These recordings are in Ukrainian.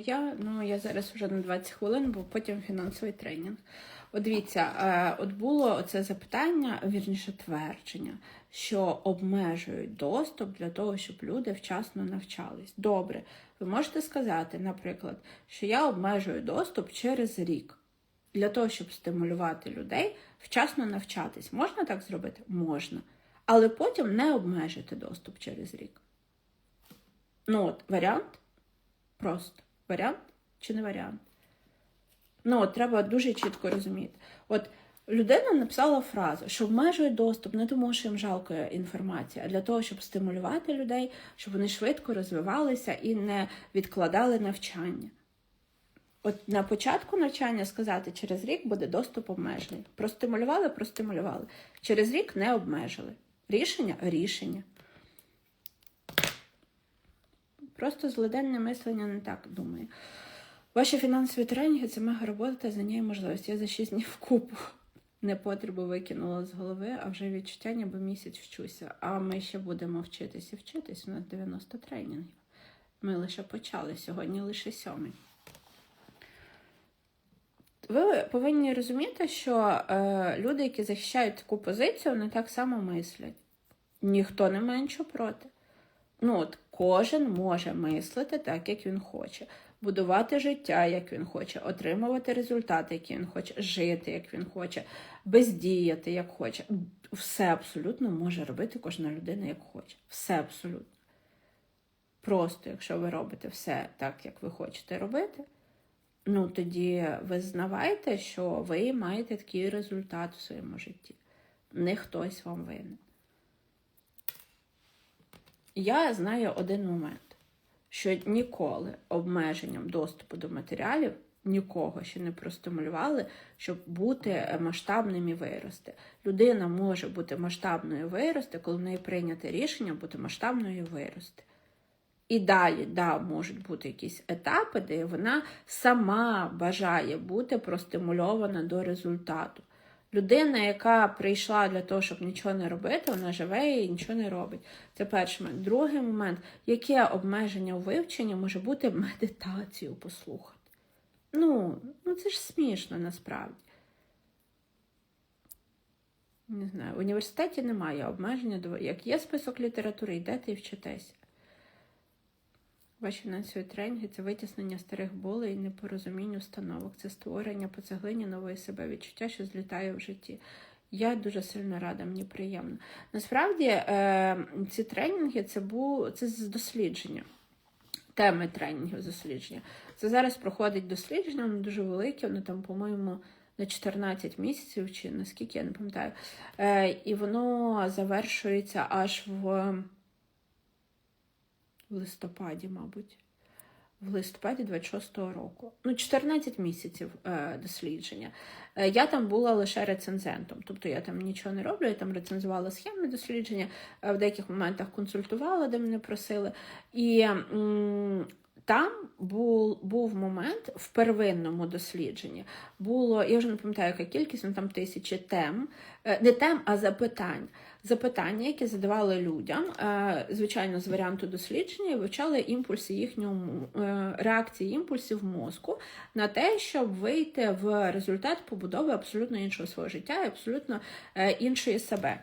Я ну я зараз вже на 20 хвилин, бо потім фінансовий тренінг. От дивіться, е, от було це запитання, вірніше твердження, що обмежують доступ для того, щоб люди вчасно навчались. Добре, ви можете сказати, наприклад, що я обмежую доступ через рік для того, щоб стимулювати людей вчасно навчатись. Можна так зробити? Можна. Але потім не обмежити доступ через рік. Ну от варіант просто. Варіант чи не варіант? Ну, от треба дуже чітко розуміти. От людина написала фразу, що обмежує доступ не тому, що їм жалко інформація, а для того, щоб стимулювати людей, щоб вони швидко розвивалися і не відкладали навчання. От на початку навчання сказати, через рік буде доступ обмежений. Простимулювали, простимулювали. Через рік не обмежили. Рішення рішення. Просто злиденне мислення не так думає. Ваші фінансові тренінги це мега робота, за нею можливість. Я за 6 днів купу непотребу викинула з голови, а вже відчуття, ніби місяць вчуся. А ми ще будемо вчитись і вчитись. У нас 90 тренінгів. Ми лише почали, сьогодні лише сьомий. Ви повинні розуміти, що е, люди, які захищають таку позицію, не так само мислять. Ніхто не нічого проти. Ну, от кожен може мислити так, як він хоче, будувати життя, як він хоче, отримувати результати, які він хоче, жити, як він хоче, бездіяти, як хоче. Все абсолютно може робити кожна людина, як хоче. Все абсолютно. Просто, якщо ви робите все так, як ви хочете робити, ну тоді визнавайте, що ви маєте такий результат в своєму житті. Не хтось вам винен. Я знаю один момент, що ніколи обмеженням доступу до матеріалів нікого ще не простимулювали, щоб бути масштабним і вирости. Людина може бути масштабною вирости, коли в неї прийняте рішення бути масштабною і вирости. І далі, да, можуть бути якісь етапи, де вона сама бажає бути простимульована до результату. Людина, яка прийшла для того, щоб нічого не робити, вона живе і нічого не робить. Це перший момент. Другий момент, яке обмеження у вивченні може бути медитацію послухати. Ну, ну це ж смішно насправді. Не знаю, в університеті немає обмеження. Як є список літератури, йдете і вчитеся. Ваші фінансові тренінги це витіснення старих болей і непорозумінь установок, це створення по цеглині нової себе відчуття, що злітає в житті. Я дуже сильно рада, мені приємно. Насправді, е, ці тренінги це був це дослідження. Теми тренінгів дослідження. Це зараз проходить дослідження, воно дуже велике, воно там, по-моєму, на 14 місяців, чи наскільки я не пам'ятаю. Е, І воно завершується аж в в листопаді, мабуть, в листопаді 26-го року. Ну, 14 місяців е, дослідження. Е, я там була лише рецензентом, тобто я там нічого не роблю, я там рецензувала схеми дослідження, е, в деяких моментах консультувала, де мене просили. І м там був був момент в первинному дослідженні. Було, я вже не пам'ятаю, яка кількість, ну там тисячі тем, е, не тем, а запитань. Запитання, які задавали людям, е, звичайно, з варіанту дослідження, вивчали імпульси їхнього е, реакції імпульсів мозку на те, щоб вийти в результат побудови абсолютно іншого свого життя і абсолютно іншої себе.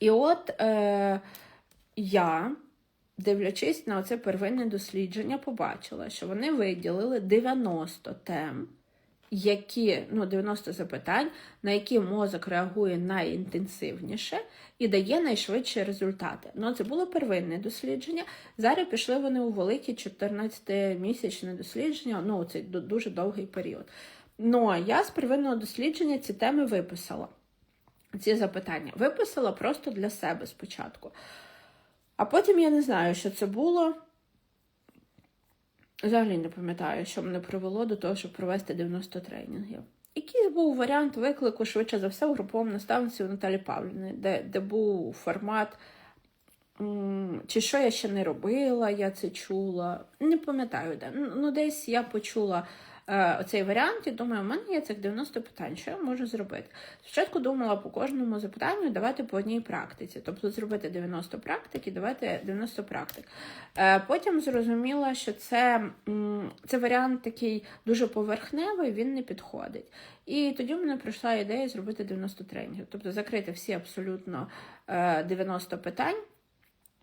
І от е, я дивлячись на це первинне дослідження, побачила, що вони виділили 90 тем, які, ну, 90 запитань, на які мозок реагує найінтенсивніше і дає найшвидші результати. Ну, це було первинне дослідження. Зараз пішли вони у велике 14-місячне дослідження, ну, це дуже довгий період. Ну, я з первинного дослідження ці теми виписала. Ці запитання виписала просто для себе спочатку. А потім я не знаю, що це було. Взагалі не пам'ятаю, що мене привело до того, щоб провести 90 тренінгів. Який був варіант виклику, швидше за все, у груповому наставниці у Наталі Павлівни, де де був формат, чи що я ще не робила, я це чула. Не пам'ятаю, де. Ну, десь я почула оцей варіант і думаю, у мене є цих 90 питань, що я можу зробити. Спочатку думала по кожному запитанню давати по одній практиці, тобто зробити 90 практик і давати 90 практик. Е, потім зрозуміла, що це, це варіант такий дуже поверхневий, він не підходить. І тоді в мене прийшла ідея зробити 90 тренінгів, тобто закрити всі абсолютно е, 90 питань.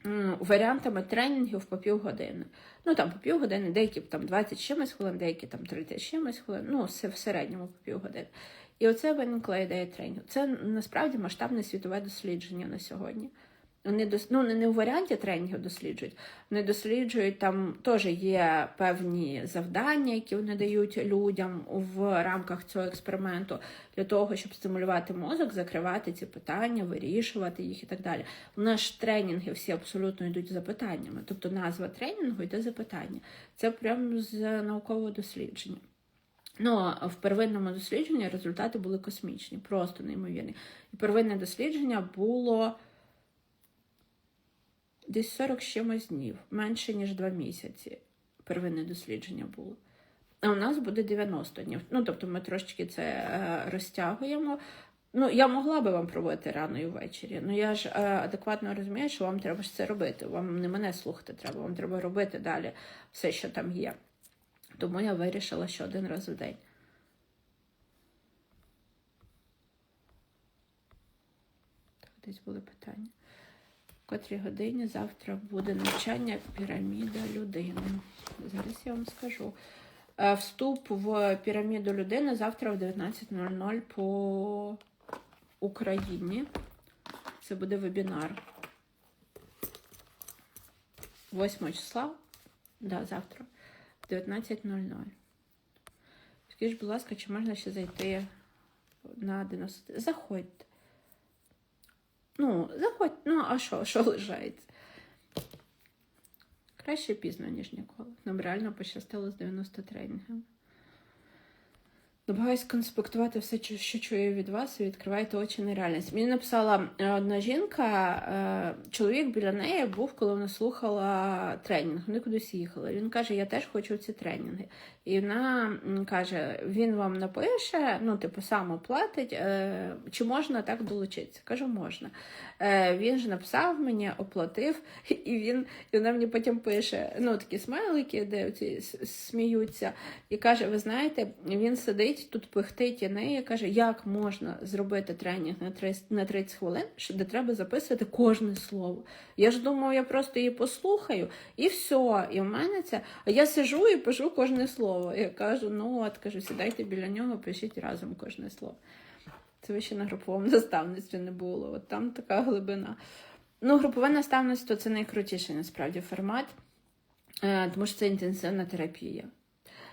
М, Варіантами тренінгів по півгодини. Ну там по півгодини, деякі там 20 чимось хвилин, деякі там 30 чимось хвилин, ну все в середньому по півгодини. І оце виникла ідея тренінгу. Це насправді масштабне світове дослідження на сьогодні. Вони дос... ну, не в варіанті тренінгів досліджують. Вони досліджують, там теж є певні завдання, які вони дають людям в рамках цього експерименту для того, щоб стимулювати мозок, закривати ці питання, вирішувати їх і так далі. У нас ж тренінги всі абсолютно йдуть запитаннями. Тобто назва тренінгу йде запитання. Це прямо з наукового дослідження. Ну, в первинному дослідженні результати були космічні, просто неймовірні. І первинне дослідження було десь 40 з чимось днів, менше ніж 2 місяці. Первинне дослідження було. А у нас буде 90 днів. Ну, тобто ми трошечки це е, розтягуємо. Ну, я могла би вам проводити рано і ввечері. Ну я ж е, адекватно розумію, що вам треба ж це робити. Вам не мене слухати треба, вам треба робити далі все, що там є. Тому я вирішила, що один раз в день. Так, десь були питання. Котрій годині завтра буде навчання піраміда людини. Зараз я вам скажу. Е, Вступ в піраміду людини завтра в 19.00 по Україні. Це буде вебінар. 8 числа. Да, завтра. В 19.00. Скажіть, будь ласка, чи можна ще зайти на 90? Заходьте. Ну, заходь, ну, а що, що лишається? Краще пізно, ніж ніколи. Нам реально пощастило з 90 тренінгами. Намагаюсь конспектувати все, що чую від вас, і відкривайте очі на реальність. Мені написала е, одна жінка, е, чоловік біля неї був, коли вона слухала тренінг. Вони кудись їхали. Він каже: Я теж хочу ці тренінги. І вона каже: він вам напише, ну, типу, сам оплатить, е, чи можна так долучитися? Кажу, можна. Він ж написав мені, оплатив, і він і вона мені потім пише: ну, такі смайлики, де ці сміються, і каже: Ви знаєте, він сидить тут пихтить і неї каже, як можна зробити тренінг на 30, на 30 хвилин, де треба записувати кожне слово. Я ж думаю, я просто її послухаю і все. І в мене це. А я сижу і пишу кожне слово. Я кажу, ну от кажу, сідайте біля нього, пишіть разом кожне слово. Це ще на груповому наставництві не було. От там така глибина. Ну, групове наставництво це найкрутіший насправді формат, е, тому що це інтенсивна терапія.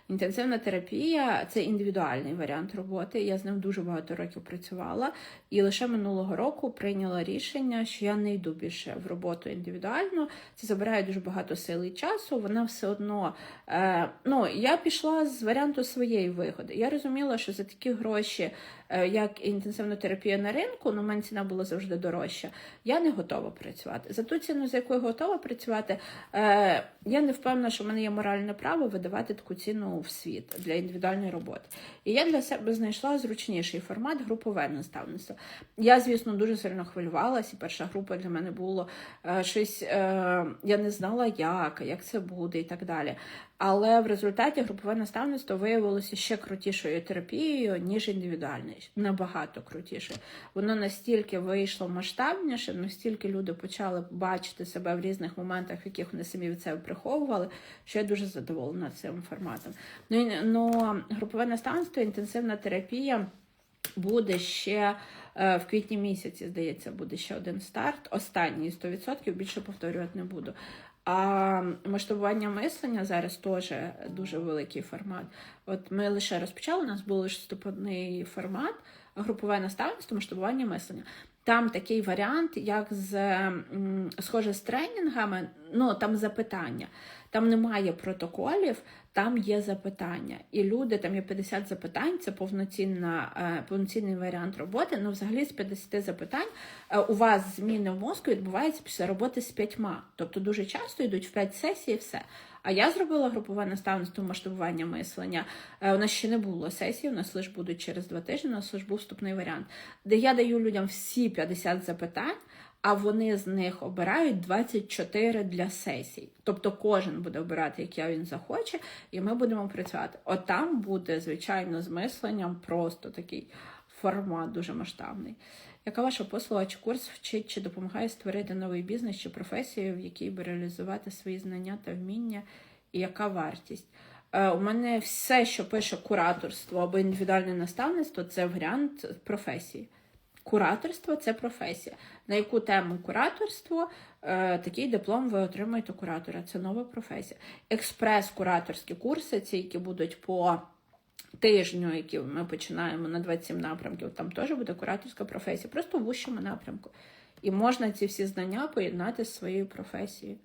Інтенсивна терапія це індивідуальний варіант роботи. Я з ним дуже багато років працювала, і лише минулого року прийняла рішення, що я не йду більше в роботу індивідуально. Це забирає дуже багато сили і часу. Вона все одно. Е, ну, я пішла з варіанту своєї вигоди. Я розуміла, що за такі гроші як інтенсивна терапія на ринку, ну, мене ціна була завжди дорожча. Я не готова працювати. За ту ціну, за якою готова працювати, е, я не впевнена, що в мене є моральне право видавати таку ціну в світ для індивідуальної роботи. І я для себе знайшла зручніший формат групове наставництво. Я, звісно, дуже сильно хвилювалася, і перша група для мене було е, щось, я не знала, як, як це буде і так далі. Але в результаті групове наставництво виявилося ще крутішою терапією, ніж індивідуальне. Набагато крутіше. Воно настільки вийшло масштабніше, настільки люди почали бачити себе в різних моментах, в яких вони самі від себе приховували, що я дуже задоволена цим форматом. Ну, ну групове наставництво, інтенсивна терапія буде ще. Е, в квітні місяці, здається, буде ще один старт. Останній 100%, більше повторювати не буду. А масштабування мислення зараз теж дуже великий формат. От ми лише розпочали, у нас був лише ступний формат, групове наставництво, масштабування мислення. Там такий варіант, як з схоже з тренінгами, ну там запитання. Там немає протоколів, там є запитання. І люди, там є 50 запитань, це повноцінна, е, повноцінний варіант роботи. Ну, взагалі, з 50 запитань е, у вас зміни в мозку відбуваються після роботи з п'ятьма. Тобто дуже часто йдуть в 5 сесій і все. А я зробила групове наставництво масштабування мислення. Е, У нас ще не було сесії, у нас лише будуть через два тижні, у нас лише був вступний варіант, де я даю людям всі 50 запитань. А вони з них обирають 24 для сесій. Тобто кожен буде обирати, яке він захоче, і ми будемо працювати. От там буде, звичайно, з мисленням просто такий формат дуже масштабний. Яка ваша послуга чи курс вчить чи допомагає створити новий бізнес чи професію, в якій би реалізувати свої знання та вміння, і яка вартість? Е, У мене все, що пише кураторство або індивідуальне наставництво, це варіант професії. Кураторство це професія. На яку тему кураторство? Е, такий диплом ви отримаєте куратора. Це нова професія. Експрес-кураторські курси, ці, які будуть по тижню, які ми починаємо на 27 напрямків, там теж буде кураторська професія, просто в вищому напрямку. І можна ці всі знання поєднати з своєю професією.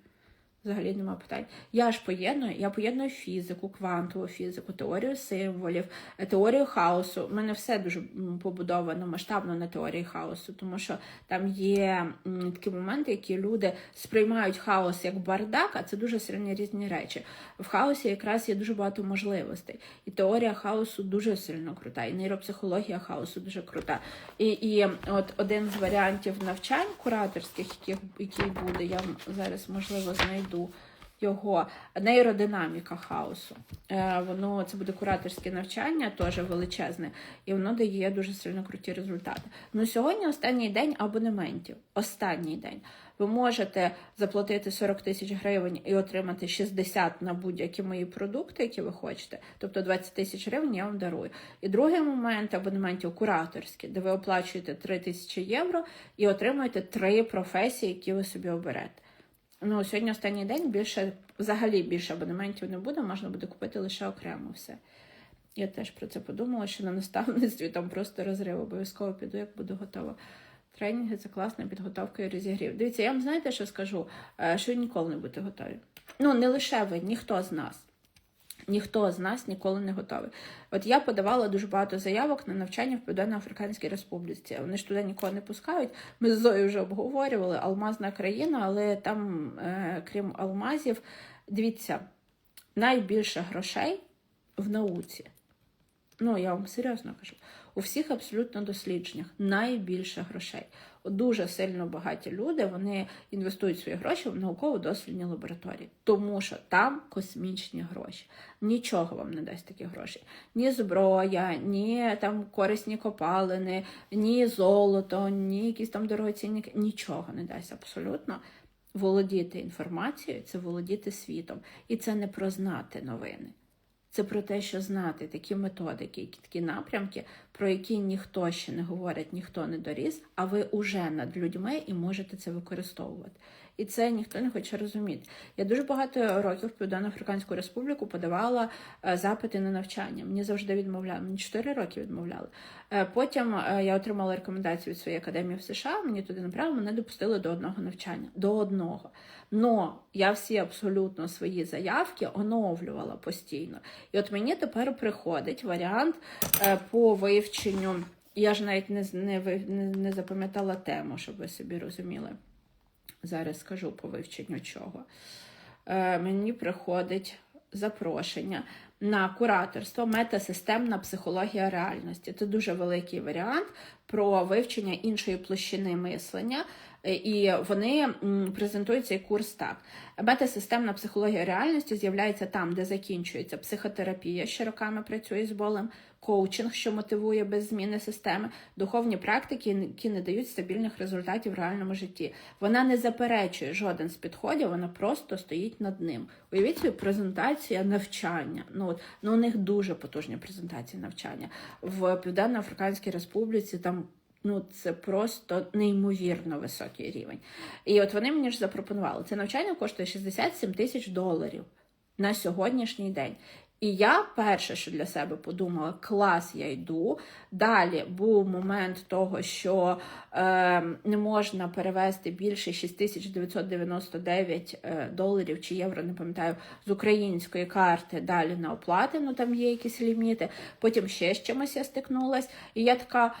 Взагалі нема питань. Я ж поєдную, я поєдную фізику, квантову фізику, теорію символів, е, теорію хаосу. У мене все дуже побудовано масштабно на теорії хаосу, тому що там є такі моменти, які люди сприймають хаос як бардак, а це дуже сильні різні речі. В хаосі якраз є дуже багато можливостей. І теорія хаосу дуже сильно крута, і нейропсихологія хаосу дуже крута. І, і от один з варіантів навчань кураторських, яких, який буде, я зараз можливо знайду його нейродинаміка хаосу. Е, воно це буде кураторське навчання, теж величезне, і воно дає дуже сильно круті результати. Ну сьогодні останній день абонементів. Останній день. Ви можете заплатити 40 тисяч гривень і отримати 60 на будь-які мої продукти, які ви хочете. Тобто 20 тисяч гривень я вам дарую. І другий момент абонементів кураторські, де ви оплачуєте 3 тисячі євро і отримуєте три професії, які ви собі оберете. Ну, сьогодні останній день більше, взагалі більше абонементів не буде, можна буде купити лише окремо все. Я теж про це подумала, що на наставництві там просто розрив. Обов'язково піду, як буду готова. Тренінги це класна підготовка і розігрів. Дивіться, я вам знаєте, що скажу, Е, що ви ніколи не будете готові. Ну, не лише ви, ніхто з нас. Ніхто з нас ніколи не готовий. От я подавала дуже багато заявок на навчання в Південно-Африканській Республіці. Вони ж туди нікого не пускають. Ми з Зою вже обговорювали алмазна країна, але там, е, крім алмазів, дивіться, найбільше грошей в науці. Ну, я вам серйозно кажу. У всіх абсолютно дослідженнях найбільше грошей. Дуже сильно багаті люди вони інвестують свої гроші в науково-дослідні лабораторії, тому що там космічні гроші. Нічого вам не дасть такі гроші. Ні зброя, ні там корисні копалини, ні золото, ні якісь там дорогоцінники. Нічого не дасть абсолютно. Володіти інформацією це володіти світом. І це не про знати новини. Це про те, що знати такі методики, такі напрямки, про які ніхто ще не говорить, ніхто не доріс, а ви уже над людьми і можете це використовувати. І це ніхто не хоче розуміти. Я дуже багато років в Південно-Африканську Республіку подавала е, запити на навчання. Мені завжди відмовляли. Мені 4 роки відмовляли. Е, Потім е, я отримала рекомендацію від своєї академії в США. Мені туди направили, мене допустили до одного навчання. До одного. Но я всі абсолютно свої заявки оновлювала постійно. І от мені тепер приходить варіант по вивченню. Я ж навіть не, не, не, не запам'ятала тему, щоб ви собі розуміли. Зараз скажу по вивченню чого. Е, мені приходить запрошення на кураторство метасистемна психологія реальності. Це дуже великий варіант про вивчення іншої площини мислення. Е, І вони презентують цей курс так. Метасистемна психологія реальності з'являється там, де закінчується психотерапія, що роками працює з болем, коучинг, що мотивує без зміни системи, духовні практики, які не дають стабільних результатів в реальному житті. Вона не заперечує жоден з підходів, вона просто стоїть над ним. Уявіть собі, презентація навчання. Ну, от, ну у них дуже потужні презентації навчання. В Південно-Африканській Республіці там Ну, це просто неймовірно високий рівень. І от вони мені ж запропонували. Це навчання коштує 67 тисяч доларів на сьогоднішній день. І я перше, що для себе подумала, клас, я йду. Далі був момент того, що е, не можна перевести більше 6999 е, доларів чи євро, не пам'ятаю, з української карти далі на оплати. Ну там є якісь ліміти. Потім ще з чимось я стикнулась, і я така.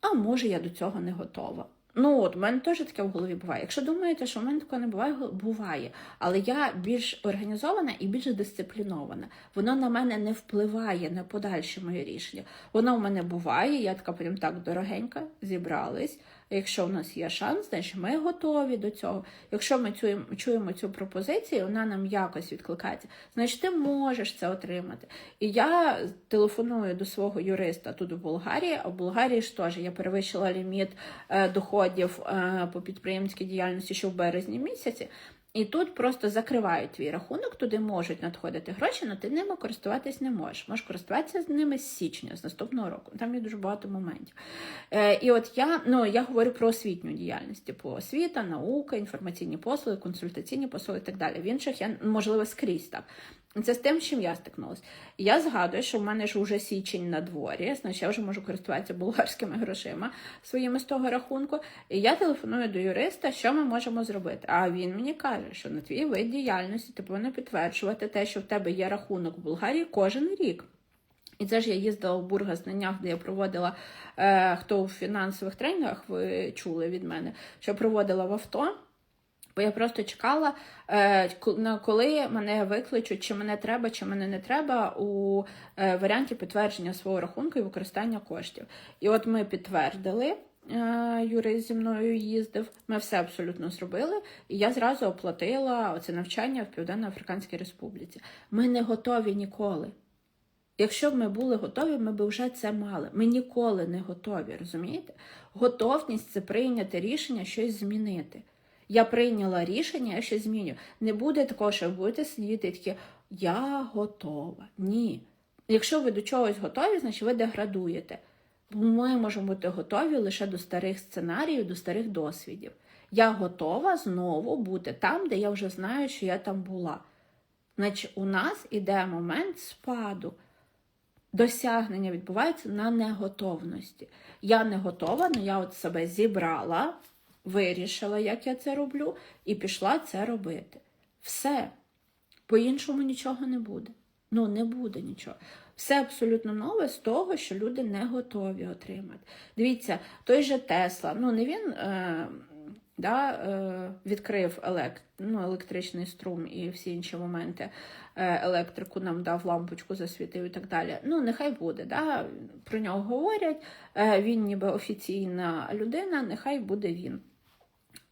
А може, я до цього не готова. Ну, от, у мене теж таке в голові буває. Якщо думаєте, що в мене такого не буває, буває. Але я більш організована і більш дисциплінована. Воно на мене не впливає на подальші мої рішення. Воно в мене буває, я така прям так дорогенька, зібрались. Якщо в нас є шанс, значить ми готові до цього. Якщо ми чуємо, цю пропозицію, вона нам якось відкликається, значить ти можеш це отримати. І я телефоную до свого юриста тут в Болгарії, а в Болгарії ж теж я перевищила ліміт е, доходів е, по підприємській діяльності ще в березні місяці. І тут просто закривають твій рахунок, туди можуть надходити гроші, але ти ними користуватись не можеш. Можеш користуватися з ними з січня, з наступного року. Там є дуже багато моментів. Е, І от я ну, я говорю про освітню діяльність, типу освіта, наука, інформаційні послуги, консультаційні послуги і так далі. В інших я, можливо, скрізь так. Це з тим, з чим я стикнулася. Я згадую, що в мене ж вже січень на дворі, значить я вже можу користуватися болгарськими грошима своїми з того рахунку. І я телефоную до юриста, що ми можемо зробити. А він мені каже, що на твій вид діяльності ти повинен підтверджувати те, що в тебе є рахунок в Болгарії кожен рік. І це ж я їздила в Бургас на днях, де я проводила, е, хто в фінансових тренінгах, ви чули від мене, що проводила в авто. Бо я просто чекала, е, коли мене викличуть, чи мене треба, чи мене не треба у е, варіанті підтвердження свого рахунку і використання коштів. І от ми підтвердили. е, Юрист зі мною їздив, ми все абсолютно зробили, і я зразу оплатила це навчання в Південно-Африканській Республіці. Ми не готові ніколи. Якщо б ми були готові, ми б вже це мали. Ми ніколи не готові, розумієте? Готовність це прийняти рішення щось змінити. Я прийняла рішення, я щось зміню. Не буде такого, що ви будете сидіти такі, я готова. Ні. Якщо ви до чогось готові, значить ви деградуєте. Ми можемо бути готові лише до старих сценаріїв, до старих досвідів. Я готова знову бути там, де я вже знаю, що я там була. Значить, у нас іде момент спаду. Досягнення відбувається на неготовності. Я не готова, але я от себе зібрала, вирішила, як я це роблю, і пішла це робити. Все. По-іншому нічого не буде. Ну, не буде нічого. Все абсолютно нове з того, що люди не готові отримати. Дивіться, той же Тесла, ну не він е, да, е, відкрив елект, ну, електричний струм і всі інші моменти е, електрику нам дав лампочку засвітив і так далі. Ну, нехай буде. Да, Про нього говорять. Е, він ніби офіційна людина, нехай буде він.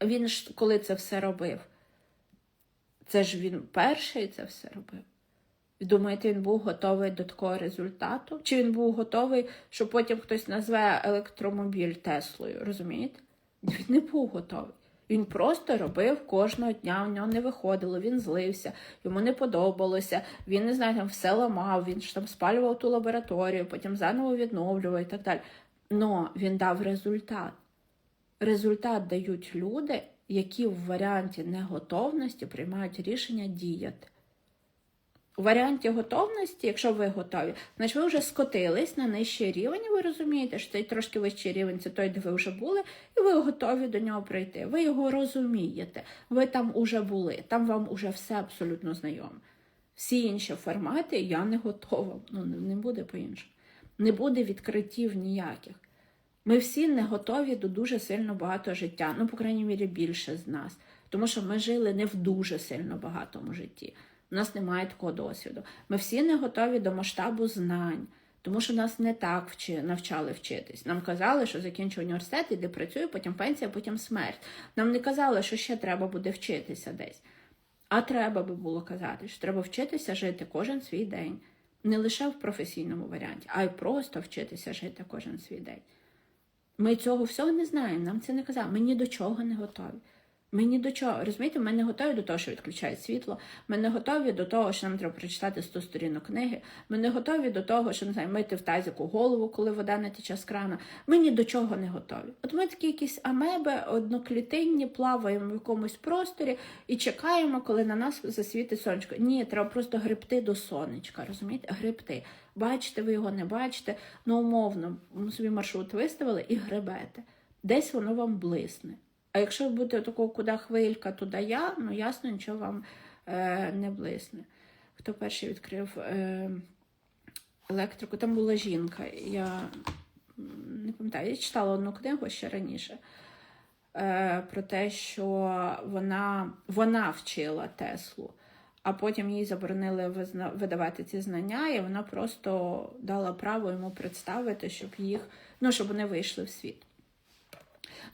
Він ж коли це все робив, це ж він перший це все робив. Думаєте, він був готовий до такого результату? Чи він був готовий, що потім хтось назве електромобіль Теслою? Розумієте? Він не був готовий. Він просто робив кожного дня, у нього не виходило, він злився, йому не подобалося, він не знаю, там все ламав, він ж там спалював ту лабораторію, потім заново відновлював і так далі. Но він дав результат. Результат дають люди, які в варіанті неготовності приймають рішення діяти. У варіанті готовності, якщо ви готові, значить ви вже скотились на нижчий рівень, ви розумієте, що цей трошки вищий рівень це той, де ви вже були, і ви готові до нього прийти. Ви його розумієте, ви там уже були, там вам уже все абсолютно знайоме. Всі інші формати я не готова. Ну, не буде по-іншому. Не буде відкриттів ніяких. Ми всі не готові до дуже сильно багато життя, ну, по крайній мірі, більше з нас. Тому що ми жили не в дуже сильно багатому житті. У нас немає такого досвіду. Ми всі не готові до масштабу знань, тому що нас не так вчи, навчали вчитись. Нам казали, що закінчу університет, іди працюю, потім пенсія, потім смерть. Нам не казали, що ще треба буде вчитися десь. А треба би було казати, що треба вчитися жити кожен свій день. Не лише в професійному варіанті, а й просто вчитися жити кожен свій день. Ми цього всього не знаємо, нам це не казали. Ми ні до чого не готові. Ми ні до чого, розумієте, ми не готові до того, що відключають світло. Ми не готові до того, що нам треба прочитати 100 сторінок книги. Ми не готові до того, що не мити в тазіку голову, коли вода не тече з крана. Ми ні до чого не готові. От ми такі якісь амеби, одноклітинні, плаваємо в якомусь просторі і чекаємо, коли на нас засвітить сонечко. Ні, треба просто гребти до сонечка, розумієте? Гребти. Бачите, ви його не бачите, ну умовно, собі маршрут виставили і гребете. Десь воно вам блисне. А якщо буде такого, куди хвилька, туди я, ну ясно, нічого вам е, не блисне. Хто перший відкрив е, електрику? Там була жінка. Я не пам'ятаю, я читала одну книгу ще раніше. е, про те, що вона, вона вчила Теслу, а потім їй заборонили видавати ці знання, і вона просто дала право йому представити, щоб їх, ну, щоб вони вийшли в світ.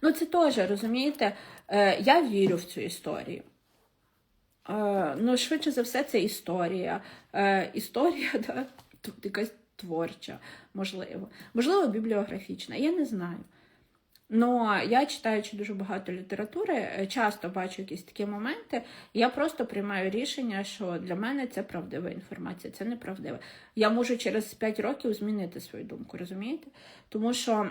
Ну, це теж, розумієте, е, я вірю в цю історію. Е, ну, швидше за все, це історія. Е, історія, да, якась творча, можливо. Можливо, бібліографічна, я не знаю. Ну, я читаючи дуже багато літератури, е, часто бачу якісь такі моменти, я просто приймаю рішення, що для мене це правдива інформація, це неправдива. Я можу через 5 років змінити свою думку, розумієте? Тому що,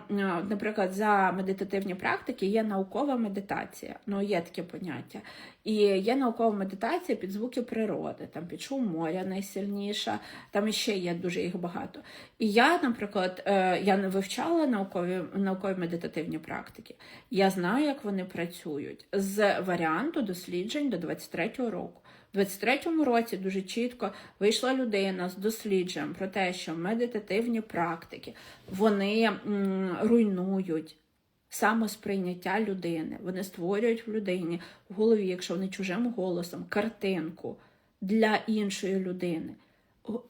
наприклад, за медитативні практики є наукова медитація, ну є таке поняття. І є наукова медитація під звуки природи, там під шум моря найсильніша, там іще є дуже їх багато. І я, наприклад, е, я не вивчала наукові, наукові медитативні практики. Я знаю, як вони працюють з варіанту досліджень до 23-го року. У 23-му році дуже чітко вийшла людина з дослідженням про те, що медитативні практики вони руйнують самосприйняття людини. Вони створюють в людині в голові, якщо вони чужим голосом, картинку для іншої людини.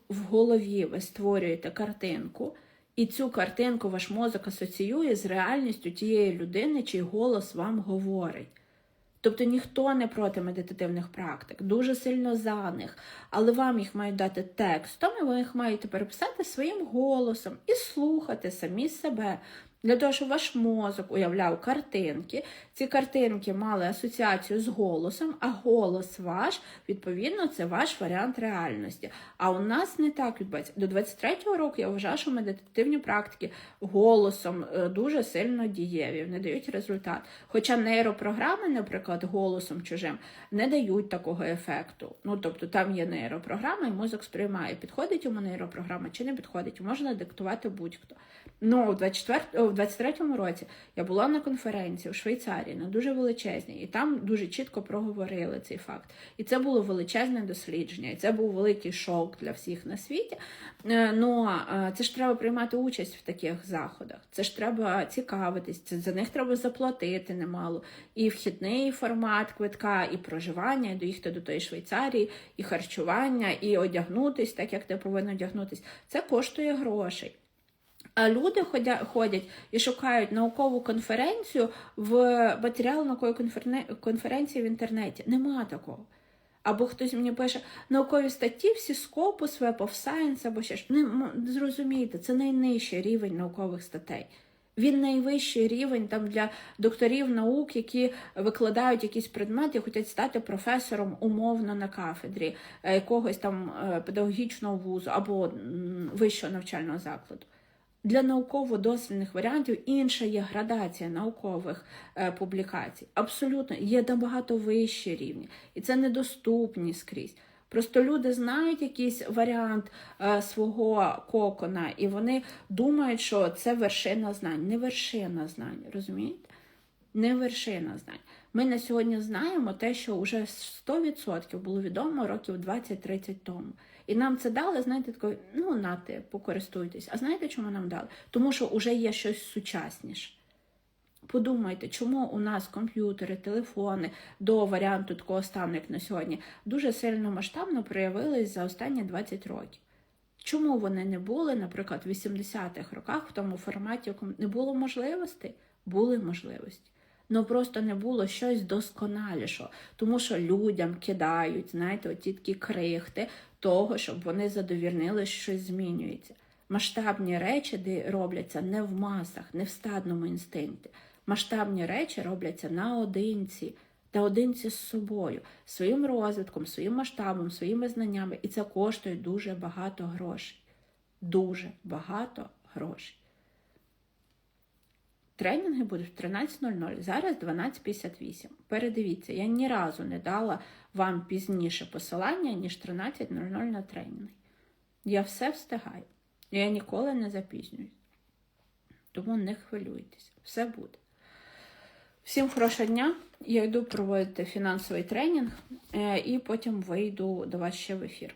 В голові ви створюєте картинку, і цю картинку ваш мозок асоціює з реальністю тієї людини, чий голос вам говорить. Тобто ніхто не проти медитативних практик, дуже сильно за них, але вам їх мають дати текстом, і ви їх маєте переписати своїм голосом і слухати самі себе. Для того, щоб ваш мозок уявляв картинки, ці картинки мали асоціацію з голосом, а голос ваш, відповідно, це ваш варіант реальності. А у нас не так відбувається. До 23-го року я вважаю, що медитативні практики голосом е, дуже сильно дієві, вони дають результат. Хоча нейропрограми, наприклад, голосом чужим, не дають такого ефекту. Ну, тобто там є нейропрограма, і мозок сприймає, підходить йому нейропрограма чи не підходить, можна диктувати будь-хто. Ну, у 24, в 23-му році я була на конференції в Швейцарії, на дуже величезній, і там дуже чітко проговорили цей факт. І це було величезне дослідження, і це був великий шок для всіх на світі. Е, Ну, е, це ж треба приймати участь в таких заходах. Це ж треба цікавитись, це за них треба заплатити немало. І вхідний формат квитка, і проживання, і доїхати до тої Швейцарії, і харчування, і одягнутись так, як ти повинен одягнутись. Це коштує грошей. А люди ходять і шукають наукову конференцію в матеріал наукової конференції в інтернеті. Нема такого. Або хтось мені пише наукові статті, всі скопус, Web of Science, або ще ж. Не, зрозумійте, це найнижчий рівень наукових статей. Він найвищий рівень там для докторів наук, які викладають якийсь предмет і хочуть стати професором умовно на кафедрі е, якогось там е, педагогічного вузу або вищого навчального закладу. Для науково-дослідних варіантів інша є градація наукових е, публікацій. Абсолютно є набагато вищі рівні, і це недоступні скрізь. Просто люди знають якийсь варіант е, свого кокона, і вони думають, що це вершина знань. Не вершина знань, розумієте? Не вершина знань. Ми на сьогодні знаємо те, що вже 100% було відомо років 20-30 тому. І нам це дали, знаєте, такої, ну, нате, покористуйтесь. А знаєте, чому нам дали? Тому що вже є щось сучасніше. Подумайте, чому у нас комп'ютери, телефони до варіанту такого стану, як на сьогодні, дуже сильно масштабно проявились за останні 20 років. Чому вони не були, наприклад, в 80-х роках в тому форматі, якому не було можливостей? Були можливості. Ну просто не було щось досконалішого, тому що людям кидають, знаєте, оті такі крихти того, щоб вони задовірнили, що щось змінюється. Масштабні речі де робляться не в масах, не в стадному інстинкті. Масштабні речі робляться наодинці, наодинці з собою, своїм розвитком, своїм масштабом, своїми знаннями. І це коштує дуже багато грошей. Дуже багато грошей. Тренінги будуть в 13.00, зараз 12.58. Передивіться, я ні разу не дала вам пізніше посилання, ніж 13.00 на тренінг. Я все встигаю. Я ніколи не запізнююсь. Тому не хвилюйтесь, все буде. Всім хорошого дня. Я йду проводити фінансовий тренінг е, і потім вийду до вас ще в ефір.